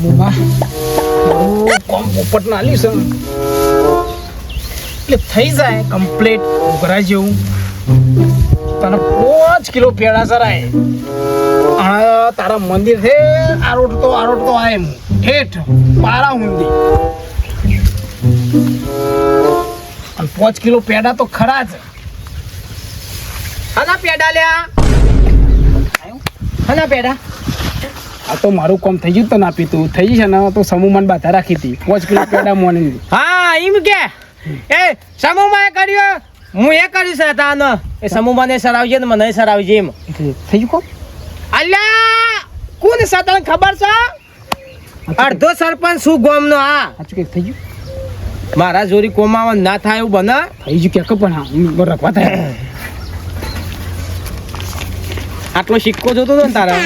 મારું કોમ પોપટ ના છે. એટલે થઈ જાય કમ્પ્લીટ ઉઘરા જેવું. તને પાંચ કિલો પેડા સરાય. અને તારા મંદિર છે આરોટતો આરોટતો આય એમ. ઠેઠ પારા હુંદી અને પાંચ કિલો પેડા તો ખરા જ. હના પેડા લ્યા. હના પેડા? આ તો મારું કામ થઈ ગયું તને આપી તું. થઈ જશે ને તો સમૂહમાં બાધા રાખી હતી. પાંચ કિલો પેડા મોર્નિંગ હા એમ કે. એ સમૂહમાં કર્યો. હું એ કરીશ ને તાનો. એ સમૂહમાં ને સરાવજે ને મને સરાવજે એમ. થઈ ગયું કોમ? અલ્યા કોને છે ખબર છે? અડધો સરપંચ શું ગોમનો આ થઈ ગયું? મારા જોરી કોમાવા ના થાય એવું બને. થઈ ગયું કે પણ હું રખવા થાય. આટલો સિક્કો જોતો હતો ને તારા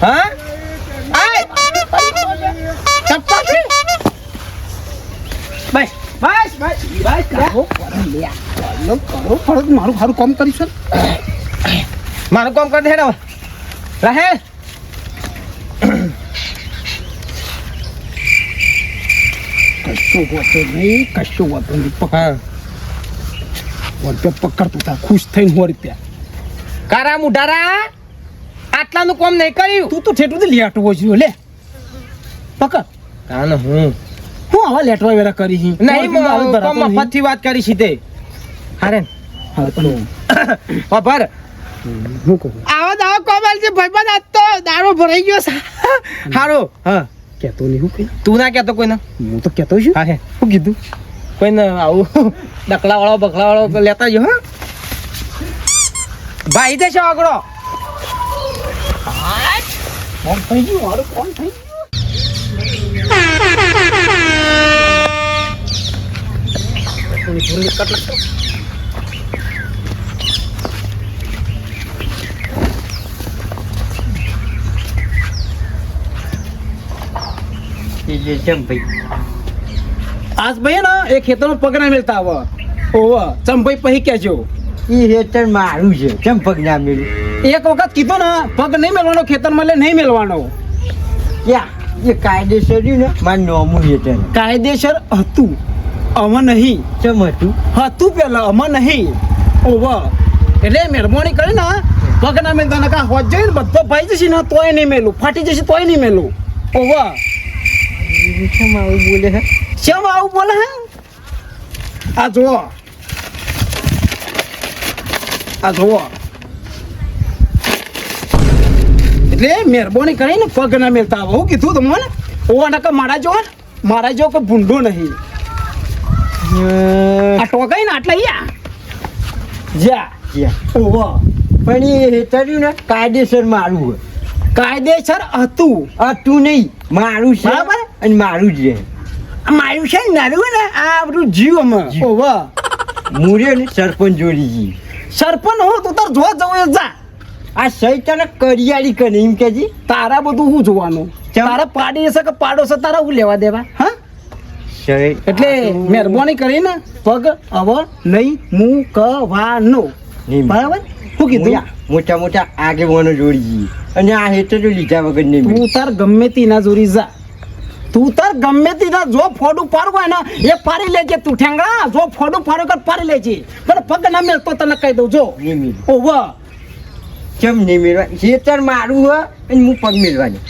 હા? બસ બસ બસ બસ કરો, મારું સારું કામ કરીશું મારું કામ કરી દે હેડો. રહે! કશું હોતું નહીં કશું હોતું નહીં પકડ રૂપિયા પકડતું તા ખુશ થઈને હોર ત્યાં કારા મુઢારા આટલાનું કામ નહીં કર્યું. તું તો ઠેઠું લેટવો જોઈએ લે. પકડ. કાન હું? હું આવા લેટવા વેરા કરી હી. નહીં મફતથી વાત કરી સીધે. હારે. કહું. આવા દાવા કોમલ છે ભાઈબંધ આજ તો દારૂ ભરાઈ ગયો સારો હારો હા. કહેતો નહીં હું કઈ તું ના કેતો કોઈને? હું તો કેતો છું. હા હે. શું કીધું? કોઈને આવું ડકલા વાળો બકલા વાળો લેતા જો હા ભાઈ દેશો આગળો. કોણ થઈ ગયું? મારું કોણ થઈ ગયું? આજ ભાઈ ને એ ખેતરમાં પગના મેલતા આવો. ઓવા ચંભાઈ પહી કેજો ઈ હેતર મારું છે. કેમ પગ ના મેળ્યું એક વખત કીધું ને પગ નહીં મેળવાનો ખેતરમાં લે નહીં મેળવાનો ક્યાં? એ કાયદેસર ને મારું નોમું હેતર. કાયદેસર હતું અમે નહીં. ચમ હતું? હતું પેલા અમે નહીં. ઓવા એટલે મહેરબાની કરી ને પગ ના મેલતા કા હોજ જઈને બધો ભાઈ જશે ને તોય નહીં મેલું. ફાટી જશે તોય નહીં મેલું. ઓવા કેમ આવું બોલે હે? કેમ આવું બોલે હે? આ જુઓ. આ જુઓ. એટલે મહેરબાની કરીને પગ ના મેલતા આવો. હું કીધું તમને ઓવા નકા મારા જો ને મારા જો કે ભૂંડો નહીં. આ ટોકાઈ ને આટલા યા. જા ઓવા. પણ એ ચડ્યું ને કાયદેસર મારું કાયદેસર હતું. હતું નહીં. મારું છે. બરાબર. અને મારું જ રહે. આ મારું છે ને નારું ને આ બધું જીવ અમે. ઓવા મુરે ને સરપંચ જોડી જી. સરપંચ હો તો તાર જોવા જવું એ જા. આ સહી તને કરિયાળી કરે એમ કે જી. તારા બધું શું જોવાનું. તારા પાડી હશે કે પાડો છે તારા હું લેવા દેવા? હા? એટલે મહેરબાની કરીને પગ હવે નહીં મૂકવાનો. બરાબર? શું કીધું? મોટા મોટા આગેવાનો જોડી અને આ હેઠળ લીધા વગર નહીં તું તાર ગમે તેના જોડી જા. તું તાર ગમે તેના જો ફોડું પાડવું હોય ને એ પાડી લેજે તું ઠેંગા. જો ફોડું પાડું કર પાડી લેજે. પણ પગ ના મેળ તો તને કહી દઉં જો. મિલ. કેમ નહીં મેળવા હેતર મારું હોય અને હું પગ મેળવાની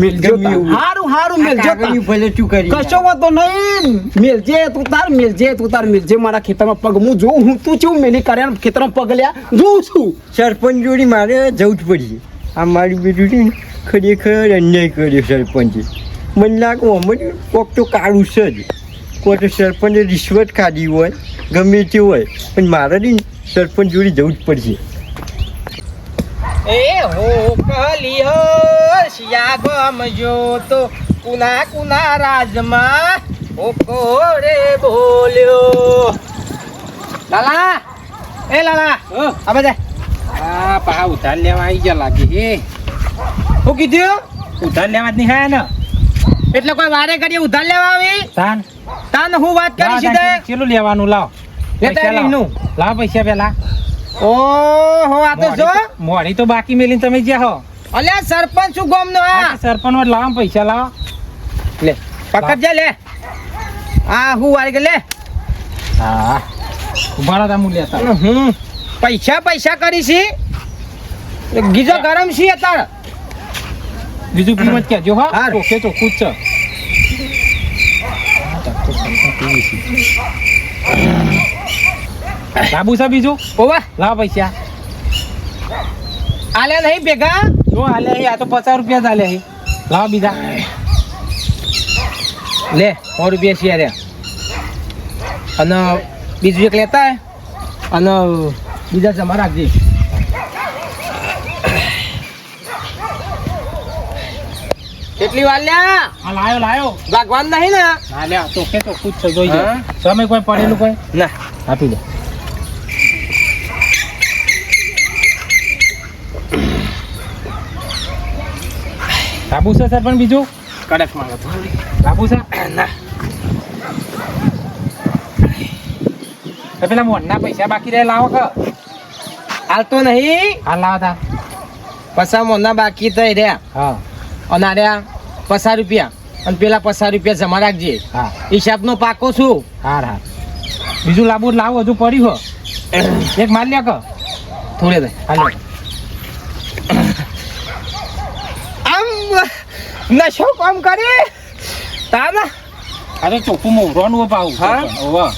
મેલજો. હારું હારું આ ભલે તું કરી કશો વાતો નહીં. મેલજે તું તાર મેલજે તું તાર મિલજે મારા ખેતરમાં પગ. હું જોઉં હું તું ચેવું મેલી કરે ખેતરમાં પગ લ્યા. જોઉં છું. સરપંચ જોડી મારે જવું જ પડશે આ મારી બેટું છે ખરેખર અન્યાય કર્યો સરપંચે. મને લાગે અમર કોક તો કાળું છે જ. કોઈ તો સરપંચે રિશ્વત ખાધી હોય ગમે તે હોય પણ મારે ને સરપંચ જોડે જવું જ પડશે. એ હો કલી હો શિયા ગમ જો તો કુના કુના રાજમાં ઓ કોરે બોલ્યો. લાલા એ લાલા આ બધા. આ પા ઉધાર લેવા આવી ગયા લાગે હે. હું કીધું? ઉધાર લેવા જ નહીં ખાયા ને? એટલે કોઈ વારે કરીએ ઉધાર લેવા આવી? તાન. તાન હું વાત કરી સીધે? ચેલું લેવાનું લાવ. પૈસા લાવ. પૈસા પેલા. ઓહો આ તો જો. મોડી તો બાકી મેલીને તમે જ્યાં હો. અલ્યા સરપંચ શું ગામનો આ? સરપંચ વટ લાવ પૈસા લાવ. લે પકડ જા લે. આ હું વારે લે. હા. ઊભા તા મૂલ્ય લેતા. હમ. પૈસા પૈસા કરી છી ગીજો ગરમ છી અત્યારે? બીજું કિંમત કહેજો હા હારું. ચોખ્ખે જ છે લાબુ છે બીજું? ઓવા લાવો પૈસા. આલ્યા નહીં ભેગા? જો આલ્યા અહીં આ તો પચાસ રૂપિયા જ હાલે અહીં લાવો બીજા. લે સો રૂપિયા છે રે અને બીજું એક લેતા. અને બીજા જમા રાખજે. કેટલી વાર લ્યા? આ લાયો લાયો. ભગવાન નહીં ને? ના લ્યા તો કે તો કુછ જોઈ હા? તમે કોઈ પડેલું કોઈ? ના. આપી દે. લાબુ છે સર પણ બીજું? કડક માંગે લાબુ છે? ના. પેલા મોઢના પૈસા બાકી રહે લાવો કે? હાલતો નહીં. હાલ લાવતા પૈસા મોના બાકી થઈ રહ્યા. હા. અને આ રહ્યા પચાસ રૂપિયા. અને પેલા પચાસ રૂપિયા જમા રાખજે. હા. હિસાબનો પાકો છું. હાર હાર. બીજું લાબુ લાવો હજુ પડ્યું હો. એક માર લ્યા કે થોડે દે. હાલો. આમ નશો કામ કરી? તારા? અરે ચોખ્ખું મોઢવાનું પાવું હા? ઓવા.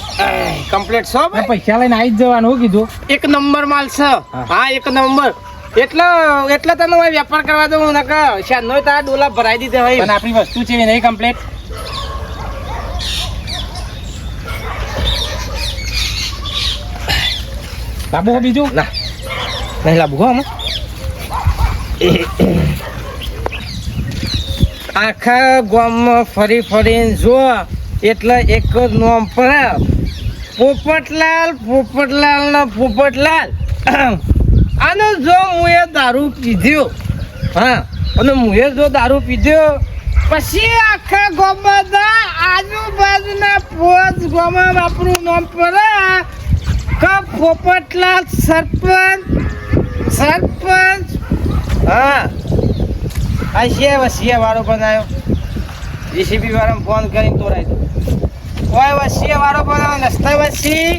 કમ્પ્લીટ છો પૈસા લઈને આવી જ જવાનું કીધું. એક નંબર માલ છે. હા. હા એક નંબર. એટલો એટલે તને હું વેપાર કરવા દઉં નકર શાનનો તારા ડોલા ભરાઈ દીધે પણ હોય આપણી વસ્તુ છે નહીં કમ્પ્લીટ લાબુ બીજું? ના. નહીં લાબુ હો આખા ગામમાં ફરી ફરીને જો એટલે એક જ નામ પડે પોપટલાલ પોપટલાલ ને પોપટલાલ. આને જો હું એ દારૂ પીધ્યો, હા, અને હું એ જો દારૂ પીધ્યો, પછી આખા ગામમાં આજુબાજુના પોચ ગોમા આપણું નામ પડે કે પોપટલા સરપંચ સરપંચ. હા, આ છે વસીએ વાળો બનાવ્યો જીસીબી વાળાને ફોન કરીને દો કોઈ વસીએ વાળો બનાવ્યો નસ્તા વસી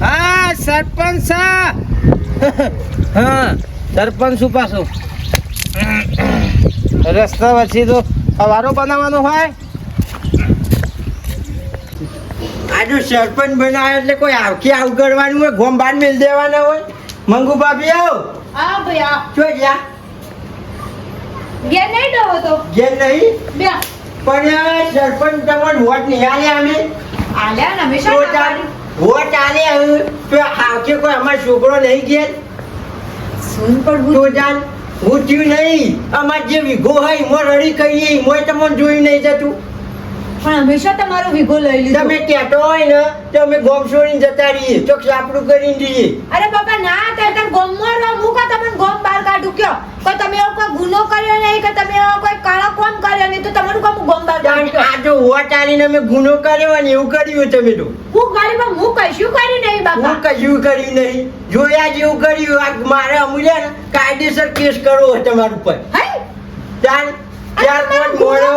હા, સરપંચ હા સરપંચ શું પાછું? રસ્તા પછી તો સવારો બનાવવાનો હોય. આજુ સરપંચ બનાવે એટલે કોઈ આવકી આવગડવાનું હોય ગોમ બાર મેલ દેવાના હોય. મંગુ ભાભી આવ. હા આ જો જા. ગેર નહીં ડહો તો? ઘેર નહીં? બે. પણ સરપંચ તમને વોટ નહીં આલે અમે. આલ્યા ને હંમેશા. વોટ આલે હવે. તો આવકે કોઈ અમાર છોકરો નહીં ઘેર સુન પણ તો જાન, હું થયું નહીં. અમાર જે વિઘો હોય મો રડી કહીએ, મોય તમને જોઈ નહીં જતું. પણ હંમેશા તમારો વિગો લઈ લીધો. તમે કહેતો હોય ને તો અમે ગોમ છોડીને જતા રહીએ. તો સાપડું કરીને જઈએ અરે બાપા ના તાર તાર ગોમમાં રહો. હું કા તમને ગોમ બહાર કાઢું? કયો? કોઈ તમે એવો કોઈ ગુનો કર્યો નહીં કે તમે એવો કોઈ કાળો કોમ કર્યો નહીં? તો તમારું કામ હું ગોમ બહાર કાઢું? આ જો વોટ આલીને અમે ગુનો કર્યો ને એવું કર્યું તમે તો. હું ગાડીમાં હું કશું કર્યું નહીં હું બાપા કશું કર્યું નહીં. જોયા જેવું કર્યું. આ મારે અમૂલ્યા ને કાયદેસર કેસ કરવો તમારું પર હે? ચાલ ચાર પાંચ ગુનો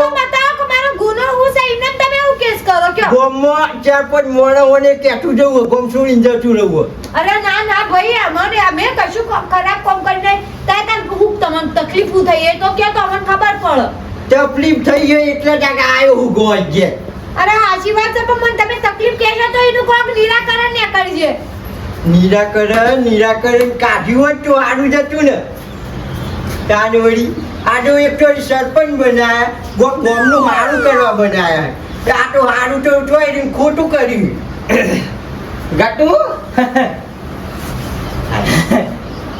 તો મોણો બતાવો કે મારો ગુનો હું છે એમને તમે એવું કેસ કરો કયો? ગોમમાં ચાર પાંચ મોણોને કહેતું જવું ગોમ છોડીને જતું રહેવું અરે ના ના ભાઈ અમને અમે કશું ખરાબ કામ કરી નહીં તાર તાર હું તમને તકલીફ થઈ એ તો કે તો અમને ખબર પડે. તકલીફ થઈ ગઈ એટલે જ આવ્યો હું ગોવા જે અરે વાત છે પણ મને તમે તકલીફ કહેશો તો એનું કોઈક નિરાકરણ ને કરજે. નિરાકરણ નિરાકરણ કાઢ્યું હતું આડું જતું ને. તાન વળી આજો એક તો સરપંચ બનાયા ગો ગોમનું મારું કરવા બનાયા. આ તો હારું તો ઉઠવાય ને ખોટું કર્યું. ગટુ?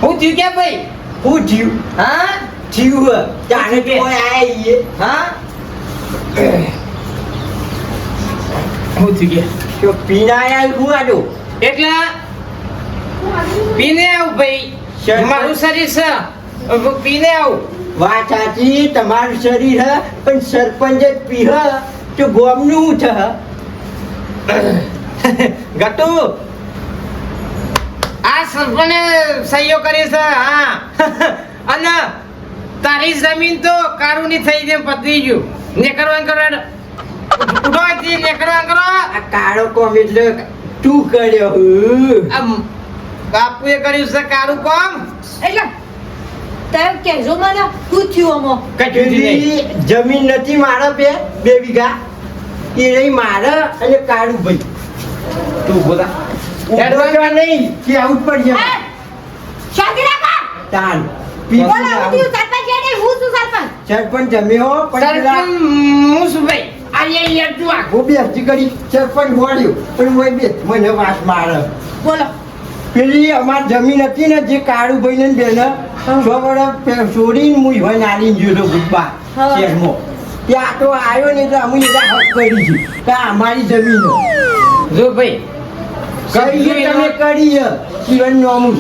હું જીવ કે ભાઈ? હું જીવ હા? જીવ જાણે આયા ઈએ. હા? હું જીવ કે તો પીના હું આજો એટલે પીને આવ ભાઈ. મારું શરીર છે પીને આવ. વાત સાચી તમારું શરીર હ પણ સરપંચ જ પીહ તો ગોમનું છે ગટુ. આ સરપંચે સહીઓ કરી છે હા. અને તારી જમીન તો કારુની થઈ જેમ પતરી ગયું. નેકરવાન કરવા ઉડો અહીંથી નેકરવાન કરો. આ કાળો કોમ એટલે તું કર્યો હું. આમ બાપુએ કર્યું છે કાળું કોમ. એટલે તમે કહેજો મને શું થયું અમો નહીં. જમીન નથી મારા બે બે વીઘા. એ રહી મારા અને કાળુ ભાઈ. તું બોલા. ઊભો નહીં કે આઉટ પડ જા શાંતિ રાખો. તાન બોલો થયું? સરપંચ છે હું શું સરપંચ. સરપંચ જમ્યો પણ હું શું ભાઈ. આ યાર તું આ ગોબી બે હજી કરી. સરપંચ વળ્યો પણ હું બે મને વાસ મારે. બોલો. પેલી અમાર જમીન હતી ને જે કાળુ ભાઈ ને બેન સો વર્ષ છોડીને હું ઈવન આલીને જોયો ગુબ્બા શેરમો ત્યાં તો આવ્યો ને એટલે અમે એટલે હક કરી છે કે આ અમારી જમીન. જો ભાઈ કરી છે તમે કરી છે ઈવન નોમું.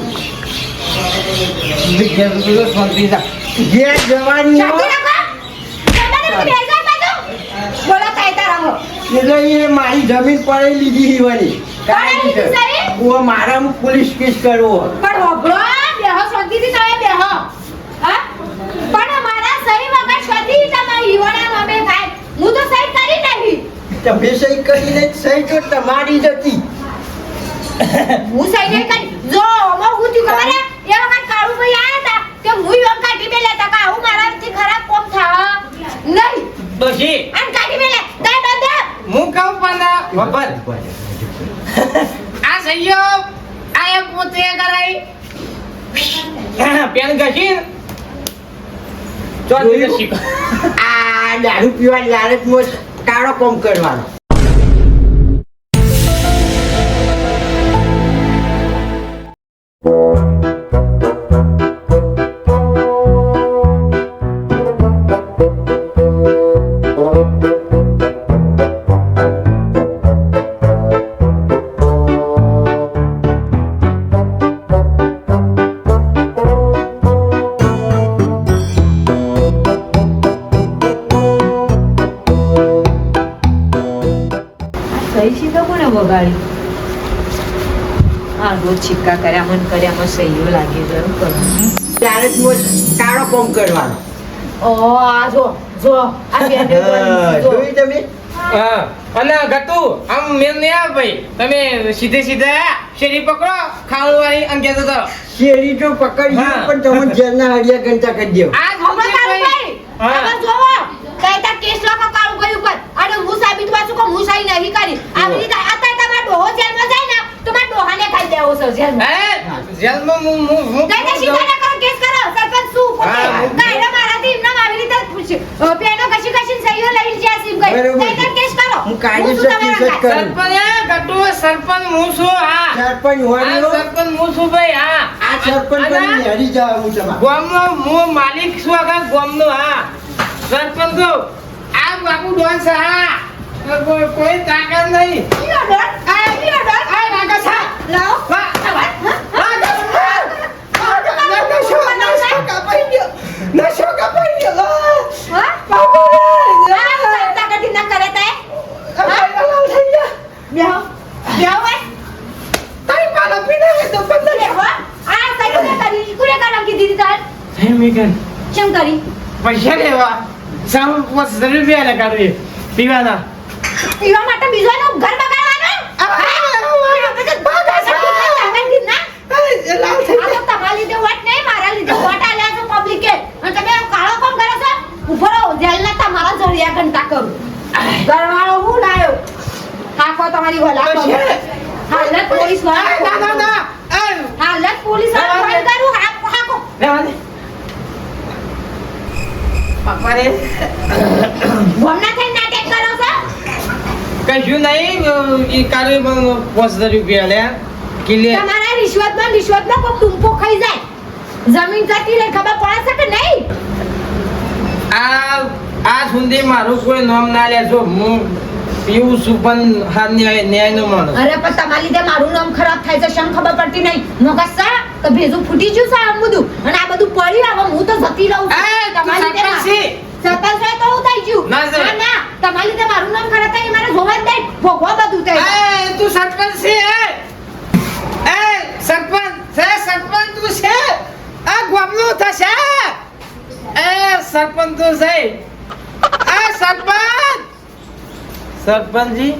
જે જવાની હોય, એટલે એ મારી જમીન પડેલી લીધી ઈવની હું મારા પોલીસ કેસ કરવો. પણ હોભળો બેહો શાંતિથી તમે બેહો. હા? પણ મારા સહી વગર શાંતિ તમે ઈવોના નામે થાય. હું તો સહી કરી નહીં. તમે સહી કરીને સહી તો તમારી જ હતી. હું સહી નહીં કરી. જો ઓમો હું થી ખબર? એ વખત કાળુભાઈ આયા હતા કે હું યોગ કાઢી મેલે હતા કે આવું મારાથી ખરાબ કોમ થા નહીં. ડોશી આમ કાઢી મેલે. દાય બંધ હું કહું પણ વપર આ સહીઓ આ એક પોતે કરાઈ. પેન ઘસી? ચોથી? શીખો આ દારૂ પીવાની લાલચમાં કાળો કોમ કરવાનો. સહી હા રોજ સિક્કા કર્યા મન કર્યા માં સહીઓ લાગી જરૂર કરવાનું લાલચમાં કાળો કોમ કરવાનો. ઓ આ જો જો આ બે બે હા, તમે? અને ગતુ આમ મેં નહીં આવ ભાઈ. તમે સીધે સીધા શેરી પકડો ખાવાનું વાળી અંગે તો. કરો. શેરી તો પકડી. પણ તમે જેલના હડિયા ઘંટા કરી દો આ ખબર હવે કાળુભાઈ, હવે જોવો, કાયદા કેસ લખો કાળુભાઈ ઉપર. અને હું સાબિત કો કહું, હું સહી નહીં કરી. આવી રીતે ડોહો જેલમાં જાય ને, તો મારા ડોહાને ખાઈ દેવો છે જેલમાં. હે જેલમાં હું હું હું કાયદા શિકારા કરો, કેસ કરો, સરપંચ શું ખોટે? હા. કાયદા મારાથી એમનામ મારી રીતે પૂછ પેનો કશી કશી સહીઓ લઈને જ્યાં સીમ ગઈ. કાયદા કેસ કરો. હું કાયદેસર શું કેસ જ કરું. સરપંચ ગટુ સરપંચ હું છું હા સરપંચ આ સરપંચ હું છું ભાઈ હા આ સરપંચ બની હરી જાવ હું તમાર ગોમનો હું માલિક છું આગળ ગોમનો હા સરપંચ. આ બાપુ ડોન કોઈ કોઈ તાકાત નહીં કેમ કરી પૈસા લેવા. સાવ પચાસ રૂપિયા ને કાઢવી પીવાના. પીવા માટે બીજો ઘર બગાડવાનું હા? પીવા પછી ભાવ થાય છે. તાકાતથી ના? આ તો તમારા લીધે વોટ નહીં, મારા લીધે વોટ આલ્યા છે public એ. અને તમે આમ કાળો કોમ કરો ઊભો રહો, જેલના તમારા જળિયા ઘંટા કરું. ઘરવાળો હું લાયો? હાકો તમારી વલા. હાલત પોલીસવાળા હાલત પોલીસવાળા. કરું, હાકો હાકો. રહેવા દે. પપ્પા રે ગોમના થઈને નાટક કરો છો? કશું નહીં કાલે પચાસ રૂપિયા લે. કિલે. તમારા રિશ્વતમાં રિશ્વતમાં કોક ટૂંપો ખાઈ જાય? જમીન જતી રહે ખબર પડે છે કે નહીં? આ આ સુધી મારું કોઈ નામ ના લેજો હું પીવું છું પણ હા ન્યાય ન્યાય નો માણસ. અરે પણ તમારી લીધે મારું નામ ખરાબ થાય છે શેમ ખબર પડતી નહીં. મગજ સા તો ભેજું ફૂટી ગયું છે આમ બધું. અને આ બધું પડી હવે હું તો જતી રહું છું. તમારી તું તમારા લીધે સરપંચ છે. તો હું થઈ ગયું. ના, ના ના. લીધે મારું નામ ખરાબ થાય મારે જોવા જ ભોગવા બધું થાય એ તું સરપંચ છે એ. એ સરપંચ ગોમનું થશે. એ, સરપંચ તો સાહેબ એ, સરપંચ! સરપંચજી,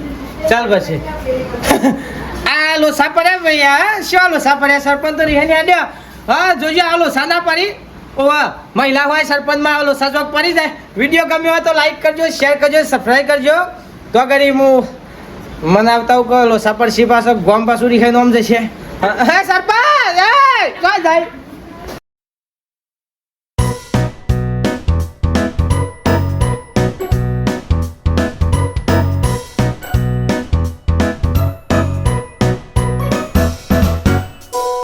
ચાલ પછી. આ સાપડે પડ્યા ભૈયા શું લોસા સાપડે? સરપંચ તો રિહાની આડ્યો હા, જોજો, આલો સાના પડી ઓવા, મહિલા હોય, સરપંચમાં આલો ચોક પડી જાય. વીડિયો ગમ્યો હોય તો લાઈક કરજો શેર કરજો સબસ્ક્રાઈબ કરજો. તો કરી હું મને આવતા કહો સાપડ સી પાસે ગોમ પાછું રીખે નોમ જશે. હે સરપંચ? જાય.